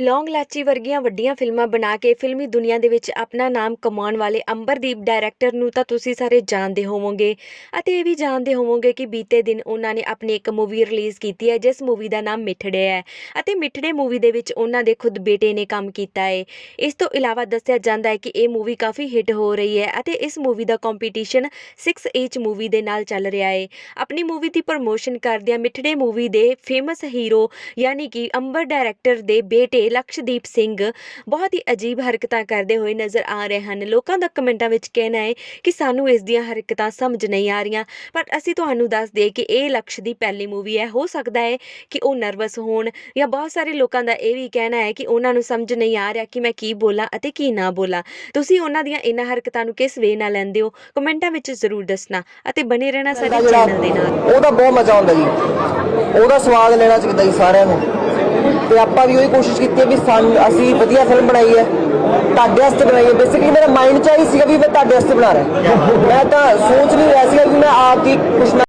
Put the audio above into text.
ਲੌਂਗ ਲਾਚੀ ਵਰਗੀਆਂ ਵੱਡੀਆਂ ਫਿਲਮਾਂ ਬਣਾ ਕੇ ਫਿਲਮੀ ਦੁਨੀਆ ਦੇ ਵਿੱਚ ਆਪਣਾ ਨਾਮ ਕਮਾਉਣ ਵਾਲੇ ਅੰਬਰਦੀਪ ਡਾਇਰੈਕਟਰ ਨੂੰ ਤਾਂ ਤੁਸੀਂ ਸਾਰੇ ਜਾਣਦੇ ਹੋਵੋਗੇ। ਅਤੇ ਇਹ ਵੀ ਜਾਣਦੇ ਹੋਵੋਗੇ ਕਿ ਬੀਤੇ ਦਿਨ ਉਹਨਾਂ ਨੇ ਆਪਣੀ ਇੱਕ ਮੂਵੀ ਰਿਲੀਜ਼ ਕੀਤੀ ਹੈ, ਜਿਸ ਮੂਵੀ ਦਾ ਨਾਮ ਮਿੱਠੜੇ ਹੈ। ਅਤੇ ਮਿੱਠੜੇ ਮੂਵੀ ਦੇ ਵਿੱਚ ਉਹਨਾਂ ਦੇ ਖੁਦ ਬੇਟੇ ਨੇ ਕੰਮ ਕੀਤਾ ਹੈ। ਇਸ ਤੋਂ ਇਲਾਵਾ ਦੱਸਿਆ ਜਾਂਦਾ ਹੈ ਕਿ ਇਹ ਮੂਵੀ ਕਾਫੀ ਹਿੱਟ ਹੋ ਰਹੀ ਹੈ ਅਤੇ ਇਸ ਮੂਵੀ ਦਾ ਕੰਪੀਟੀਸ਼ਨ 6H ਮੂਵੀ ਦੇ ਨਾਲ ਚੱਲ ਰਿਹਾ ਹੈ। ਆਪਣੀ ਮੂਵੀ ਦੀ ਪ੍ਰਮੋਸ਼ਨ ਕਰਦਿਆਂ ਮਿੱਠੜੇ ਮੂਵੀ ਦੇ ਫੇਮਸ ਹੀਰੋ ਯਾਨੀ ਕਿ ਅੰਬਰ ਡਾਇਰੈਕਟਰ ਦੇ ਬੇਟੇ ਲਕਸ਼ਦੀਪ ਸਿੰਘ ਬਹੁਤ ਹੀ ਅਜੀਬ ਹਰਕਤਾਂ ਕਰਦੇ ਹੋਏ ਨਜ਼ਰ ਆ ਰਹੇ ਹਨ। ਲੋਕਾਂ ਦਾ ਕਮੈਂਟਾਂ ਵਿੱਚ ਕਹਿਣਾ ਹੈ ਕਿ ਸਾਨੂੰ ਇਸ ਦੀਆਂ ਹਰਕਤਾਂ ਸਮਝ ਨਹੀਂ ਆ ਰਹੀਆਂ ਪਰ ਅਸੀਂ ਤੁਹਾਨੂੰ ਦੱਸ ਦਈਏ ਕਿ ਇਹ ਲਕਸ਼ ਦੀ ਪਹਿਲੀ ਮੂਵੀ ਹੈ। ਹੋ ਸਕਦਾ ਹੈ ਕਿ ਉਹ ਨਰਵਸ ਹੋਣ ਜਾਂ ਬਹੁਤ ਸਾਰੇ ਲੋਕਾਂ ਦਾ ਇਹ ਵੀ ਕਹਿਣਾ ਹੈ ਕਿ ਉਹਨਾਂ ਨੂੰ ਸਮਝ ਨਹੀਂ ਆ ਰਿਹਾ ਕਿ ਮੈਂ ਕੀ ਬੋਲਾਂ ਅਤੇ ਕੀ ਨਾ ਬੋਲਾਂ। ਤੁਸੀਂ ਉਹਨਾਂ ਦੀਆਂ ਇਹਨਾਂ ਹਰਕਤਾਂ ਨੂੰ ਕਿਸ ਵੇ ਨਾਲ ਲੈਂਦੇ ਹੋ? ਕਮੈਂਟਾਂ ਵਿੱਚ ਜ਼ਰੂਰ ਦੱਸਣਾ ਅਤੇ ਬਣੇ ਰਹਿਣਾ ਸਾਡੇ ਚੈਨਲ ਦੇ ਨਾਲ। ਉਹਦਾ ਬਹੁਤ ਮਜ਼ਾ ਆਉਂਦਾ ਜੀ। ਉਹਦਾ ਸਵਾਦ ਲੈਣਾ ਚਾਹੀਦਾ ਜੀ ਸਾਰਿਆਂ ਨੂੰ। ਤੇ ਆਪਾਂ ਵੀ ਉਹੀ ਕੋਸ਼ਿਸ਼ ਕੀਤੀ ਹੈ ਵੀ ਸਾਨੂੰ ਅਸੀਂ ਵਧੀਆ ਫਿਲਮ ਬਣਾਈ ਹੈ। ਤੁਹਾਡੇ ਵਾਸਤੇ ਬਣਾਈ ਹੈ। ਬੇਸਿਕਲੀ ਮੇਰਾ ਮਾਈਂਡ ਚਾਹੀ ਸੀਗਾ ਵੀ ਮੈਂ ਤੁਹਾਡੇ ਵਾਸਤੇ ਬਣਾ ਰਿਹਾ। ਮੈਂ ਤਾਂ ਸੋਚ ਨਹੀਂ ਰਿਹਾ ਸੀਗਾ ਕਿ ਮੈਂ ਆਪ ਦੀ ਕੁਛ ਨਾ